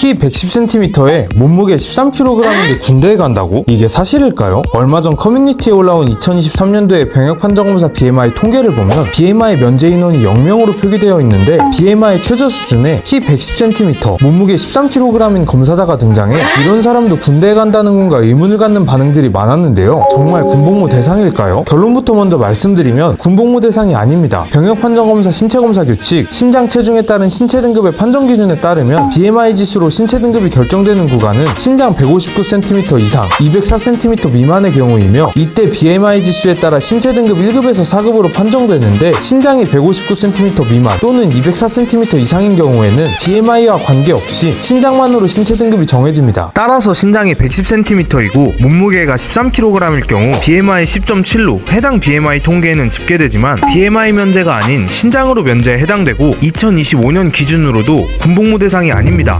키 110cm에 몸무게 13kg인데 군대에 간다고? 이게 사실일까요? 얼마 전 커뮤니티에 올라온 2023년도의 병역 판정 검사 BMI 통계를 보면 BMI 면제 인원이 0명으로 표기되어 있는데 BMI 최저 수준에 키 110cm, 몸무게 13kg인 검사자가 등장해 이런 사람도 군대에 간다는 건가 의문을 갖는 반응들이 많았는데요. 정말 군복무 대상일까요? 결론부터 먼저 말씀드리면 군복무 대상이 아닙니다. 병역 판정 검사 신체 검사 규칙, 신장 체중에 따른 신체 등급의 판정 기준에 따르면 BMI 지수로 신체 등급이 결정되는 구간은 신장 159cm 이상, 204cm 미만의 경우이며 이때 BMI 지수에 따라 신체 등급 1급에서 4급으로 판정되는데 신장이 159cm 미만 또는 204cm 이상인 경우에는 BMI와 관계없이 신장만으로 신체 등급이 정해집니다. 따라서 신장이 110cm이고 몸무게가 13kg일 경우 BMI 10.7로 해당 BMI 통계에는 집계되지만 BMI 면제가 아닌 신장으로 면제에 해당되고 2025년 기준으로도 군복무 대상이 아닙니다.